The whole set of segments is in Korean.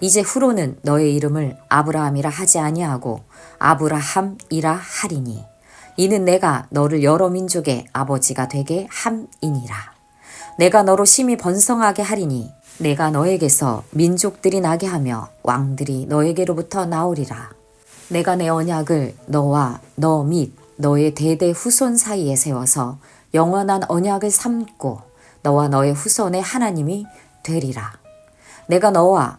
이제 후로는 너의 이름을 아브라함이라 하지 아니하고 아브라함이라 하리니. 이는 내가 너를 여러 민족의 아버지가 되게 함이니라. 내가 너로 심히 번성하게 하리니 내가 너에게서 민족들이 나게 하며 왕들이 너에게로부터 나오리라. 내가 내 언약을 너와 너 및 너의 대대 후손 사이에 세워서 영원한 언약을 삼고 너와 너의 후손의 하나님이 되리라. 내가 너와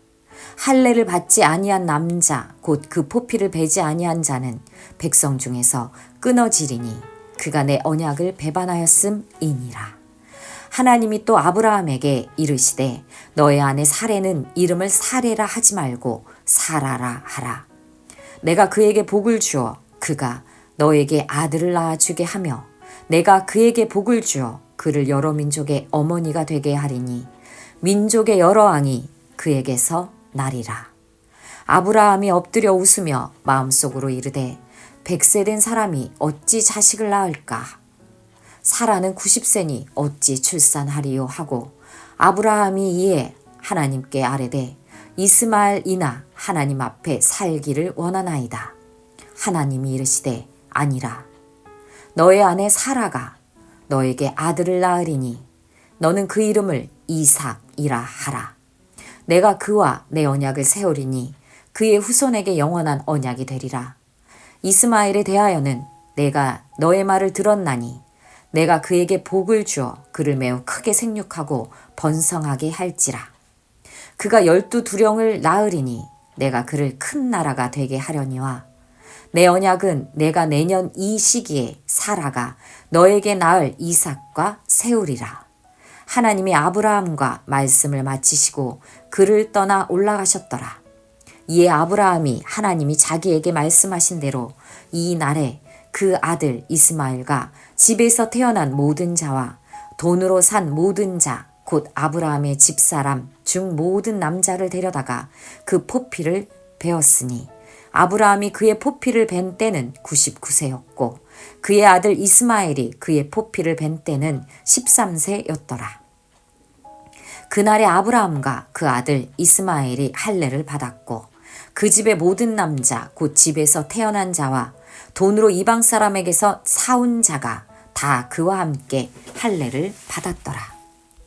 할례를 받지 아니한 남자 곧 그 포피를 베지 아니한 자는 백성 중에서 끊어지리니 그가 내 언약을 배반하였음이니라. 하나님이 또 아브라함에게 이르시되 너의 아내 사례는 이름을 사례라 하지 말고 사라라 하라. 내가 그에게 복을 주어 그가 너에게 아들을 낳아주게 하며 내가 그에게 복을 주어 그를 여러 민족의 어머니가 되게 하리니 민족의 여러 왕이 그에게서 나리라. 아브라함이 엎드려 웃으며 마음속으로 이르되 백세 된 사람이 어찌 자식을 낳을까? 사라는 90세니 어찌 출산하리요 하고 아브라함이 이에 하나님께 아뢰되 이스마엘이나 하나님 앞에 살기를 원하나이다. 하나님이 이르시되 아니라 너의 아내 사라가 너에게 아들을 낳으리니 너는 그 이름을 이삭이라 하라. 내가 그와 내 언약을 세우리니 그의 후손에게 영원한 언약이 되리라. 이스마엘에 대하여는 내가 너의 말을 들었나니 내가 그에게 복을 주어 그를 매우 크게 생육하고 번성하게 할지라. 그가 열두 두령을 낳으리니 내가 그를 큰 나라가 되게 하려니와 내 언약은 내가 내년 이 시기에 사라가 너에게 낳을 이삭과 세우리라. 하나님이 아브라함과 말씀을 마치시고 그를 떠나 올라가셨더라. 이에 아브라함이 하나님이 자기에게 말씀하신 대로 이 날에 그 아들 이스마엘과 집에서 태어난 모든 자와 돈으로 산 모든 자, 곧 아브라함의 집사람 중 모든 남자를 데려다가 그 포피를 베었으니 아브라함이 그의 포피를 벤 때는 99세였고 그의 아들 이스마엘이 그의 포피를 벤 때는 13세였더라. 그날에 아브라함과 그 아들 이스마엘이 할례를 받았고 그 집의 모든 남자 곧 집에서 태어난 자와 돈으로 이방 사람에게서 사온 자가 다 그와 함께 할례를 받았더라.